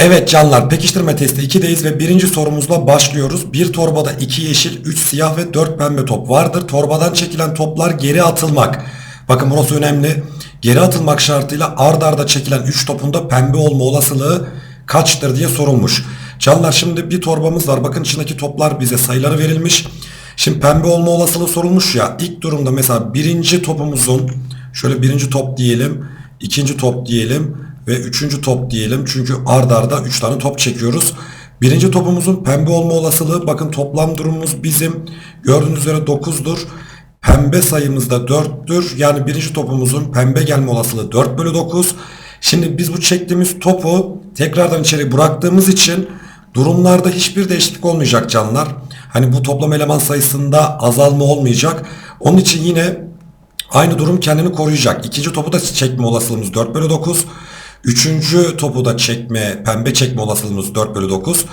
Evet canlar pekiştirme testi 2'deyiz ve birinci sorumuzla başlıyoruz. Bir torbada 2 yeşil, 3 siyah ve 4 pembe top vardır. Torbadan çekilen toplar geri atılmak. Bakın burası önemli. Geri atılmak şartıyla ard arda çekilen 3 topun da pembe olma olasılığı kaçtır diye sorulmuş. Canlar şimdi bir torbamız var. Bakın içindeki toplar bize sayıları verilmiş. Şimdi pembe olma olasılığı sorulmuş ya. İlk durumda mesela birinci topumuzun şöyle birinci top diyelim. ikinci top diyelim ve üçüncü top diyelim. Çünkü ard arda 3 tane top çekiyoruz. Birinci topumuzun pembe olma olasılığı bakın toplam durumumuz bizim gördüğünüz üzere 9'dur. Pembe sayımız da 4'tür. Yani birinci topumuzun pembe gelme olasılığı 4 bölü 9. Şimdi biz bu çektiğimiz topu tekrardan içeri bıraktığımız için durumlarda hiçbir değişiklik olmayacak canlar. Hani bu toplam eleman sayısında azalma olmayacak. Onun için yine Aynı durum kendini koruyacak. İkinci topu da çekme olasılığımız 4 bölü 9. Üçüncü topu da çekme, pembe çekme olasılığımız 4 bölü 9.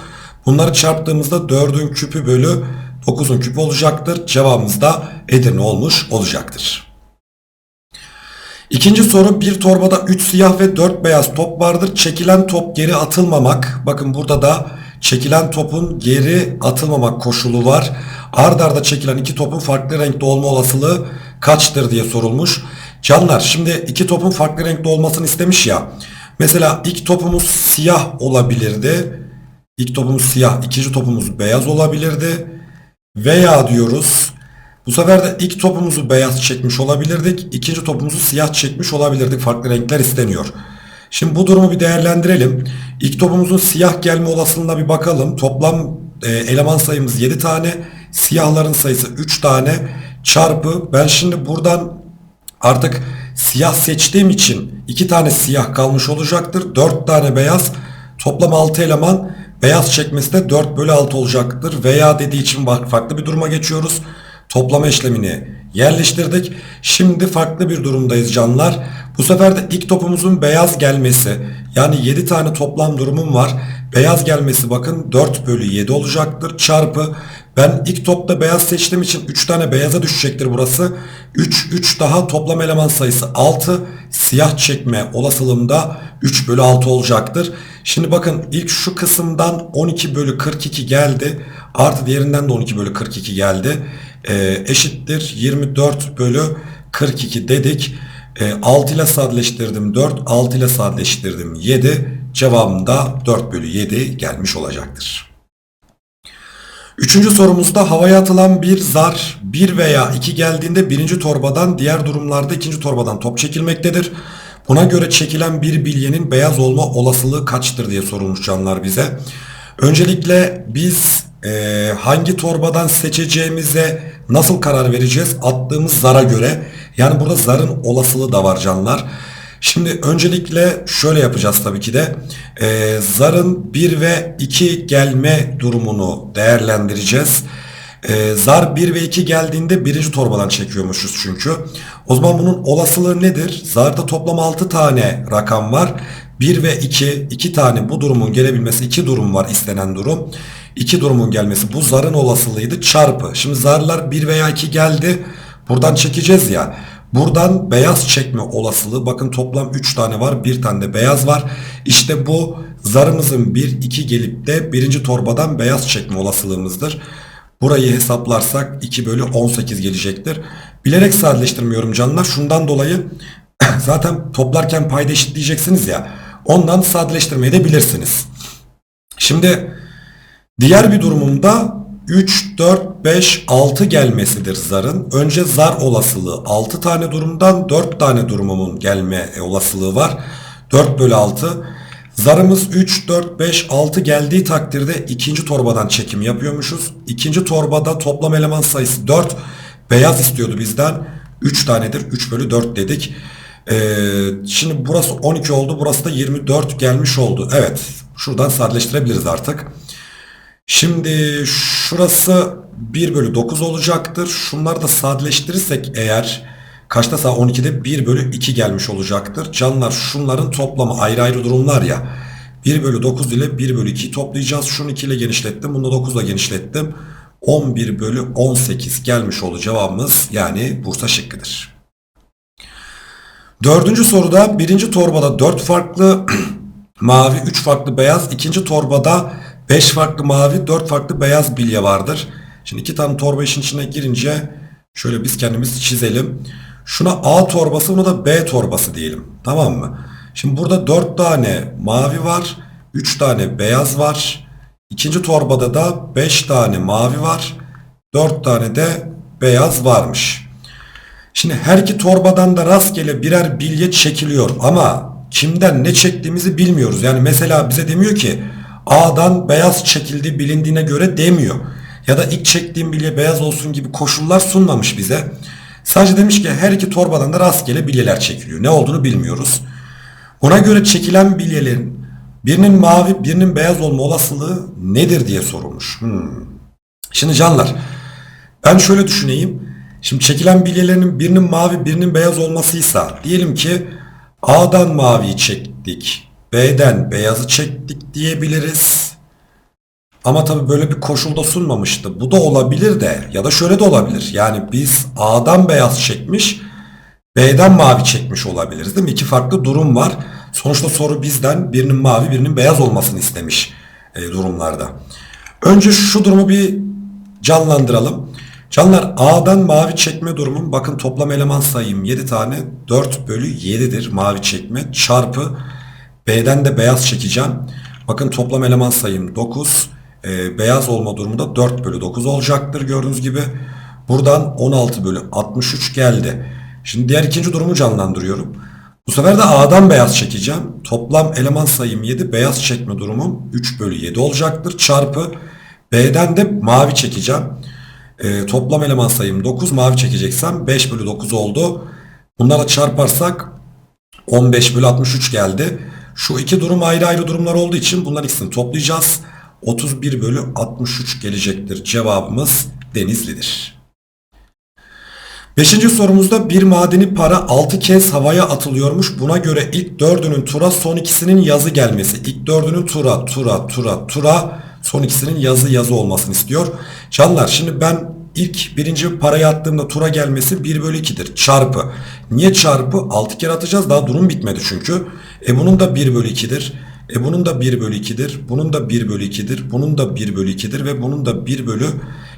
Bunları çarptığımızda 4'ün küpü bölü 9'un küpü olacaktır. Cevabımız da Edirne olmuş olacaktır. İkinci soru bir torbada 3 siyah ve 4 beyaz top vardır. Çekilen top geri atılmamak. Bakın burada da çekilen topun geri atılmamak koşulu var. Ard arda çekilen iki topun farklı renkte olma olasılığı kaçtır diye sorulmuş. Canlar şimdi iki topun farklı renkte olmasını istemiş ya. Mesela ilk topumuz siyah olabilirdi. İlk topumuz siyah, ikinci topumuz beyaz olabilirdi. Veya diyoruz bu sefer de ilk topumuzu beyaz çekmiş olabilirdik. ikinci topumuzu siyah çekmiş olabilirdik. Farklı renkler isteniyor. Şimdi bu durumu bir değerlendirelim. İlk topumuzun siyah gelme olasılığına bir bakalım. Toplam e, eleman sayımız 7 tane. Siyahların sayısı 3 tane. Çarpı ben şimdi buradan artık siyah seçtiğim için 2 tane siyah kalmış olacaktır. 4 tane beyaz. Toplam 6 eleman beyaz çekmesi de 4 bölü 6 olacaktır. Veya dediği için farklı bir duruma geçiyoruz. Toplama işlemini yerleştirdik. Şimdi farklı bir durumdayız canlar. Bu sefer de ilk topumuzun beyaz gelmesi yani 7 tane toplam durumum var. Beyaz gelmesi bakın 4 bölü 7 olacaktır. Çarpı ben ilk topta beyaz seçtiğim için 3 tane beyaza düşecektir burası. 3 3 daha toplam eleman sayısı 6. Siyah çekme olasılığımda 3 bölü 6 olacaktır. Şimdi bakın ilk şu kısımdan 12 bölü 42 geldi. Artı diğerinden de 12 bölü 42 geldi. Ee, eşittir 24 bölü 42 dedik. Ee, 6 ile sadeleştirdim 4. 6 ile sadeleştirdim 7. Cevabım da 4 bölü 7 gelmiş olacaktır. Üçüncü sorumuzda havaya atılan bir zar 1 veya 2 geldiğinde birinci torbadan diğer durumlarda ikinci torbadan top çekilmektedir. Buna göre çekilen bir bilyenin beyaz olma olasılığı kaçtır diye sorulmuş canlar bize. Öncelikle biz e, hangi torbadan seçeceğimize nasıl karar vereceğiz? Attığımız zara göre. Yani burada zarın olasılığı da var canlar. Şimdi öncelikle şöyle yapacağız tabii ki de. Ee, zarın 1 ve 2 gelme durumunu değerlendireceğiz. Ee, zar 1 ve 2 geldiğinde birinci torbadan çekiyormuşuz çünkü. O zaman bunun olasılığı nedir? Zarda toplam 6 tane rakam var. 1 ve 2, 2 tane bu durumun gelebilmesi, 2 durum var istenen durum. 2 durumun gelmesi bu zarın olasılığıydı çarpı. Şimdi zarlar 1 veya 2 geldi. Buradan çekeceğiz ya. Buradan beyaz çekme olasılığı bakın toplam 3 tane var. Bir tane de beyaz var. İşte bu zarımızın 1 2 gelip de birinci torbadan beyaz çekme olasılığımızdır. Burayı hesaplarsak 2 bölü 18 gelecektir. Bilerek sadeleştirmiyorum canlar. Şundan dolayı zaten toplarken payda eşitleyeceksiniz ya. Ondan sadeleştirmeyi de bilirsiniz. Şimdi Diğer bir durumumda 3, 4, 5, 6 gelmesidir zarın. Önce zar olasılığı 6 tane durumdan 4 tane durumumun gelme olasılığı var. 4 bölü 6. Zarımız 3, 4, 5, 6 geldiği takdirde ikinci torbadan çekim yapıyormuşuz. İkinci torbada toplam eleman sayısı 4. Beyaz istiyordu bizden. 3 tanedir. 3 bölü 4 dedik. Ee, şimdi burası 12 oldu. Burası da 24 gelmiş oldu. Evet. Şuradan sadeleştirebiliriz artık. Şimdi şurası 1 bölü 9 olacaktır. Şunları da sadeleştirirsek eğer kaçta sağ 12'de 1 bölü 2 gelmiş olacaktır. Canlar şunların toplamı ayrı ayrı durumlar ya. 1 bölü 9 ile 1 bölü 2 toplayacağız. Şunu 2 ile genişlettim. Bunu da 9 ile genişlettim. 11 bölü 18 gelmiş oldu cevabımız. Yani Bursa şıkkıdır. Dördüncü soruda birinci torbada 4 farklı mavi, 3 farklı beyaz. İkinci torbada 5 farklı mavi, 4 farklı beyaz bilye vardır. Şimdi iki tane torba işin içine girince şöyle biz kendimiz çizelim. Şuna A torbası, buna da B torbası diyelim. Tamam mı? Şimdi burada 4 tane mavi var, 3 tane beyaz var. İkinci torbada da 5 tane mavi var, 4 tane de beyaz varmış. Şimdi her iki torbadan da rastgele birer bilye çekiliyor ama kimden ne çektiğimizi bilmiyoruz. Yani mesela bize demiyor ki A'dan beyaz çekildiği bilindiğine göre demiyor. Ya da ilk çektiğim bilye beyaz olsun gibi koşullar sunmamış bize. Sadece demiş ki her iki torbadan da rastgele bilyeler çekiliyor. Ne olduğunu bilmiyoruz. Ona göre çekilen bilyelerin birinin mavi birinin beyaz olma olasılığı nedir diye sorulmuş. Hmm. Şimdi canlar ben şöyle düşüneyim. Şimdi çekilen bilyelerin birinin mavi birinin beyaz olmasıysa diyelim ki A'dan maviyi çektik. B'den beyazı çektik diyebiliriz. Ama tabii böyle bir koşulda sunmamıştı. Bu da olabilir de ya da şöyle de olabilir. Yani biz A'dan beyaz çekmiş B'den mavi çekmiş olabiliriz değil mi? İki farklı durum var. Sonuçta soru bizden birinin mavi birinin beyaz olmasını istemiş e, durumlarda. Önce şu durumu bir canlandıralım. Canlar A'dan mavi çekme durumum bakın toplam eleman sayım 7 tane 4 bölü 7'dir mavi çekme çarpı B'den de beyaz çekeceğim. Bakın toplam eleman sayım 9 e, beyaz olma durumu da 4 bölü 9 olacaktır gördüğünüz gibi. Buradan 16 bölü 63 geldi. Şimdi diğer ikinci durumu canlandırıyorum. Bu sefer de A'dan beyaz çekeceğim. Toplam eleman sayım 7 beyaz çekme durumum 3 bölü 7 olacaktır. Çarpı B'den de mavi çekeceğim. E, toplam eleman sayım 9 mavi çekeceksem 5 bölü 9 oldu. Bunlara çarparsak 15 bölü 63 geldi. Şu iki durum ayrı ayrı durumlar olduğu için bunların ikisini toplayacağız. 31 bölü 63 gelecektir. Cevabımız Denizli'dir. Beşinci sorumuzda bir madeni para 6 kez havaya atılıyormuş. Buna göre ilk dördünün tura son ikisinin yazı gelmesi. İlk dördünün tura tura tura tura son ikisinin yazı yazı olmasını istiyor. Canlar şimdi ben ilk birinci parayı attığımda tura gelmesi 1 bölü 2'dir. Çarpı. Niye çarpı? 6 kere atacağız daha durum bitmedi çünkü. E bunun da 1 bölü 2'dir. E bunun da 1 bölü 2'dir. Bunun da 1 bölü 2'dir. Bunun da 1 bölü 2'dir ve bunun da 1 bölü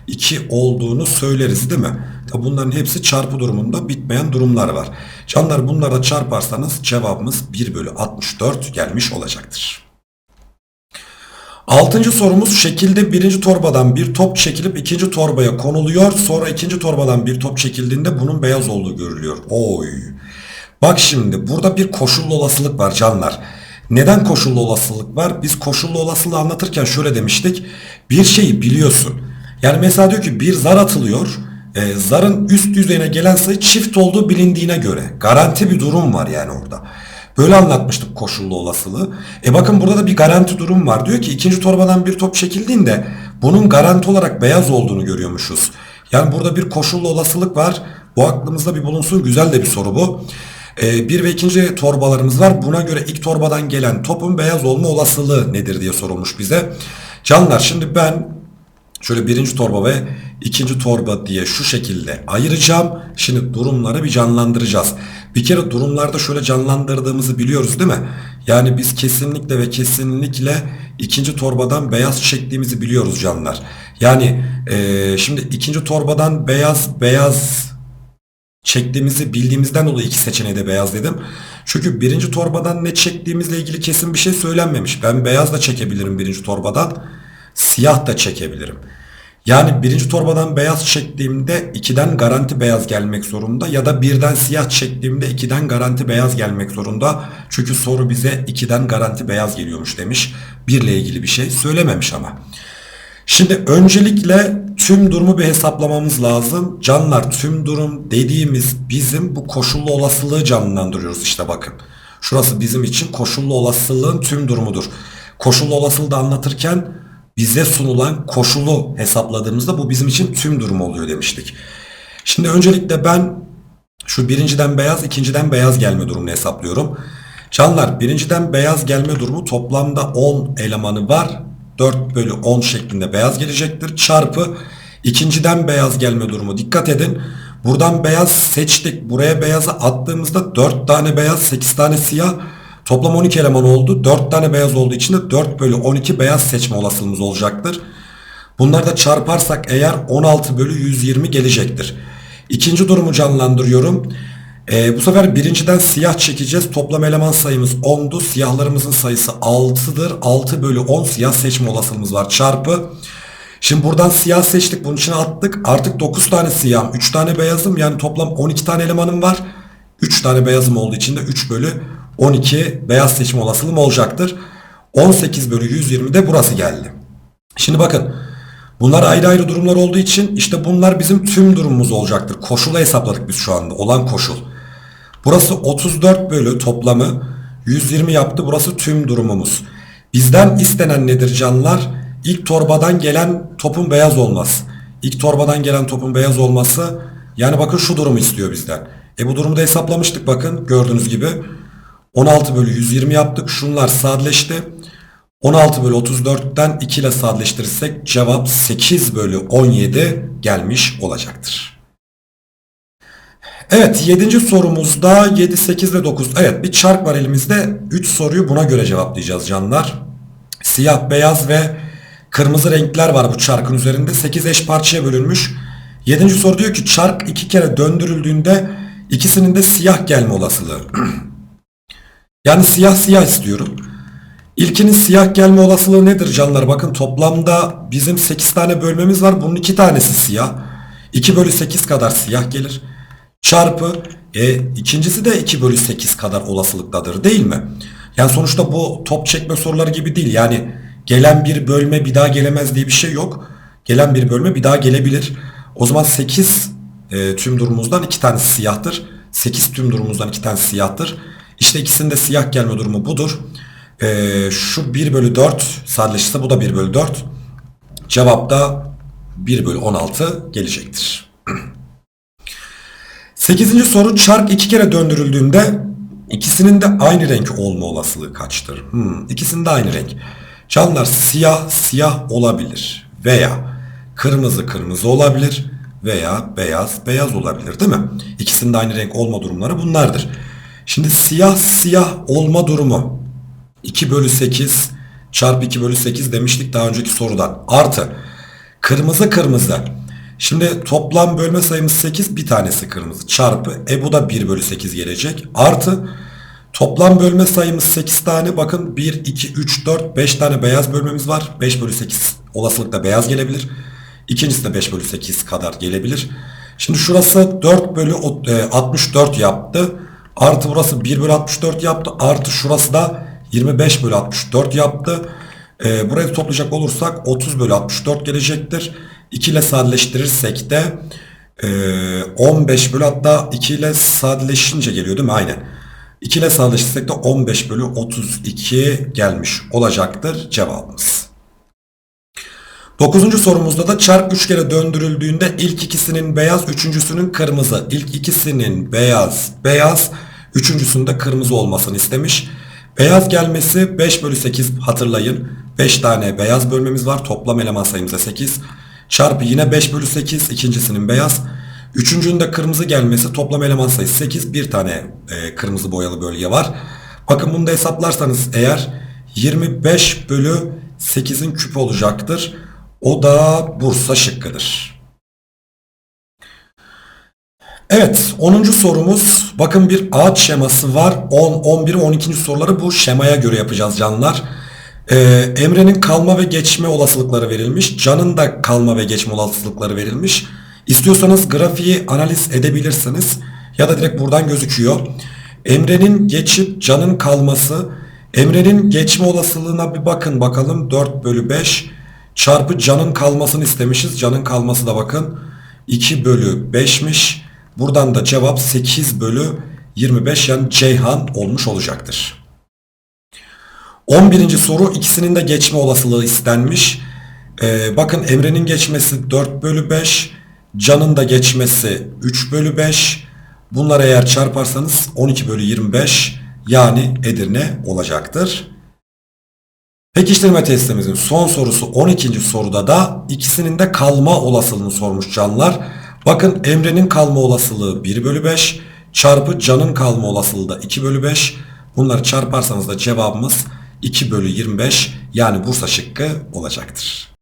2 olduğunu söyleriz değil mi? Bunların hepsi çarpı durumunda bitmeyen durumlar var. Canlar bunlara çarparsanız cevabımız 1 bölü 64 gelmiş olacaktır. Altıncı sorumuz şekilde birinci torbadan bir top çekilip ikinci torbaya konuluyor. Sonra ikinci torbadan bir top çekildiğinde bunun beyaz olduğu görülüyor. Oy. Bak şimdi burada bir koşullu olasılık var canlar. Neden koşullu olasılık var? Biz koşullu olasılığı anlatırken şöyle demiştik. Bir şeyi biliyorsun. Yani mesela diyor ki bir zar atılıyor. E, zarın üst yüzeyine gelen sayı çift olduğu bilindiğine göre. Garanti bir durum var yani orada. Böyle anlatmıştık koşullu olasılığı. E bakın burada da bir garanti durum var. Diyor ki ikinci torbadan bir top çekildiğinde bunun garanti olarak beyaz olduğunu görüyormuşuz. Yani burada bir koşullu olasılık var. Bu aklımızda bir bulunsun. Güzel de bir soru bu. E, bir ve ikinci torbalarımız var. Buna göre ilk torbadan gelen topun beyaz olma olasılığı nedir diye sorulmuş bize. Canlar şimdi ben Şöyle birinci torba ve ikinci torba diye şu şekilde ayıracağım. Şimdi durumları bir canlandıracağız. Bir kere durumlarda şöyle canlandırdığımızı biliyoruz değil mi? Yani biz kesinlikle ve kesinlikle ikinci torbadan beyaz çektiğimizi biliyoruz canlar. Yani e, şimdi ikinci torbadan beyaz beyaz çektiğimizi bildiğimizden dolayı iki seçeneği de beyaz dedim. Çünkü birinci torbadan ne çektiğimizle ilgili kesin bir şey söylenmemiş. Ben beyaz da çekebilirim birinci torbadan siyah da çekebilirim. Yani birinci torbadan beyaz çektiğimde 2'den garanti beyaz gelmek zorunda ya da birden siyah çektiğimde 2'den garanti beyaz gelmek zorunda. Çünkü soru bize 2'den garanti beyaz geliyormuş demiş. 1 ile ilgili bir şey söylememiş ama. Şimdi öncelikle tüm durumu bir hesaplamamız lazım. Canlar tüm durum dediğimiz bizim bu koşullu olasılığı canlandırıyoruz işte bakın. Şurası bizim için koşullu olasılığın tüm durumudur. Koşullu olasılığı da anlatırken bize sunulan koşulu hesapladığımızda bu bizim için tüm durum oluyor demiştik. Şimdi öncelikle ben şu birinciden beyaz ikinciden beyaz gelme durumunu hesaplıyorum. Canlar birinciden beyaz gelme durumu toplamda 10 elemanı var. 4 bölü 10 şeklinde beyaz gelecektir. Çarpı ikinciden beyaz gelme durumu. Dikkat edin. Buradan beyaz seçtik. Buraya beyazı attığımızda 4 tane beyaz 8 tane siyah. Toplam 12 eleman oldu. 4 tane beyaz olduğu için de 4 bölü 12 beyaz seçme olasılığımız olacaktır. Bunları da çarparsak eğer 16 bölü 120 gelecektir. İkinci durumu canlandırıyorum. Ee, bu sefer birinciden siyah çekeceğiz. Toplam eleman sayımız 10'du. Siyahlarımızın sayısı 6'dır. 6 bölü 10 siyah seçme olasılığımız var. Çarpı. Şimdi buradan siyah seçtik. Bunun içine attık. Artık 9 tane siyahım. 3 tane beyazım. Yani toplam 12 tane elemanım var. 3 tane beyazım olduğu için de 3 bölü 12 beyaz seçme olasılığım olacaktır. 18 bölü 120 de burası geldi. Şimdi bakın. Bunlar ayrı ayrı durumlar olduğu için işte bunlar bizim tüm durumumuz olacaktır. Koşulu hesapladık biz şu anda. Olan koşul. Burası 34 bölü toplamı 120 yaptı. Burası tüm durumumuz. Bizden istenen nedir canlar? İlk torbadan gelen topun beyaz olması. İlk torbadan gelen topun beyaz olması yani bakın şu durumu istiyor bizden. E bu durumu da hesaplamıştık bakın gördüğünüz gibi. 16 bölü 120 yaptık. Şunlar sadeleşti. 16 bölü 34'ten 2 ile sadeleştirirsek cevap 8 bölü 17 gelmiş olacaktır. Evet 7. sorumuzda 7, 8 ve 9. Evet bir çark var elimizde. 3 soruyu buna göre cevaplayacağız canlar. Siyah, beyaz ve kırmızı renkler var bu çarkın üzerinde. 8 eş parçaya bölünmüş. 7. soru diyor ki çark 2 kere döndürüldüğünde ikisinin de siyah gelme olasılığı. yani siyah siyah istiyorum. İlkinin siyah gelme olasılığı nedir canlar? Bakın toplamda bizim 8 tane bölmemiz var. Bunun 2 tanesi siyah. 2 bölü 8 kadar siyah gelir. Çarpı e, ikincisi de 2 bölü 8 kadar olasılıktadır değil mi? Yani sonuçta bu top çekme soruları gibi değil. Yani gelen bir bölme bir daha gelemez diye bir şey yok. Gelen bir bölme bir daha gelebilir. O zaman 8 e, tüm durumumuzdan 2 tanesi siyahtır. 8 tüm durumumuzdan 2 tanesi siyahtır. İşte ikisinin de siyah gelme durumu budur. Ee, şu 1 bölü 4 sadeleşirse bu da 1 bölü 4. Cevap da 1 bölü 16 gelecektir. 8. soru çark iki kere döndürüldüğünde ikisinin de aynı renk olma olasılığı kaçtır? Hmm, ikisinin de aynı renk. Canlar siyah siyah olabilir veya kırmızı kırmızı olabilir veya beyaz beyaz olabilir değil mi? İkisinin de aynı renk olma durumları bunlardır. Şimdi siyah siyah olma durumu 2 bölü 8 çarpı 2 bölü 8 demiştik daha önceki sorudan. Artı kırmızı kırmızı. Şimdi toplam bölme sayımız 8 bir tanesi kırmızı çarpı e bu da 1 bölü 8 gelecek. Artı toplam bölme sayımız 8 tane bakın 1, 2, 3, 4, 5 tane beyaz bölmemiz var. 5 bölü 8 olasılıkla beyaz gelebilir. İkincisi de 5 bölü 8 kadar gelebilir. Şimdi şurası 4 bölü 64 yaptı. Artı burası 1 bölü 64 yaptı. Artı şurası da 25 bölü 64 yaptı. E, burayı toplayacak olursak 30 bölü 64 gelecektir. 2 ile sadeleştirirsek de e, 15 bölü hatta 2 ile sadeleşince geliyor değil mi? Aynen. 2 ile sadeleştirsek de 15 bölü 32 gelmiş olacaktır cevabımız. 9. sorumuzda da çark 3 kere döndürüldüğünde ilk ikisinin beyaz, üçüncüsünün kırmızı. İlk ikisinin beyaz, beyaz, üçüncüsünde kırmızı olmasını istemiş. Beyaz gelmesi 5 bölü 8 hatırlayın. 5 tane beyaz bölmemiz var. Toplam eleman sayımıza 8. Çarpı yine 5 bölü 8 ikincisinin beyaz. Üçüncünün de kırmızı gelmesi toplam eleman sayısı 8. Bir tane e, kırmızı boyalı bölge var. Bakın bunu da hesaplarsanız eğer 25 bölü 8'in küpü olacaktır. O da Bursa şıkkıdır. Evet 10. sorumuz bakın bir ağaç şeması var 10, 11, 12. soruları bu şemaya göre yapacağız canlar. Ee, Emre'nin kalma ve geçme olasılıkları verilmiş. Can'ın da kalma ve geçme olasılıkları verilmiş. İstiyorsanız grafiği analiz edebilirsiniz. Ya da direkt buradan gözüküyor. Emre'nin geçip Can'ın kalması. Emre'nin geçme olasılığına bir bakın bakalım. 4 bölü 5 çarpı Can'ın kalmasını istemişiz. Can'ın kalması da bakın 2 bölü 5'miş. Buradan da cevap 8 bölü 25 yani Ceyhan olmuş olacaktır. 11. soru ikisinin de geçme olasılığı istenmiş. Ee, bakın Emre'nin geçmesi 4 bölü 5. Can'ın da geçmesi 3 bölü 5. Bunları eğer çarparsanız 12 bölü 25 yani Edirne olacaktır. Pekiştirme testimizin son sorusu 12. soruda da ikisinin de kalma olasılığını sormuş canlar. Bakın Emre'nin kalma olasılığı 1 bölü 5 çarpı Can'ın kalma olasılığı da 2 bölü 5. Bunları çarparsanız da cevabımız 2 bölü 25 yani Bursa şıkkı olacaktır.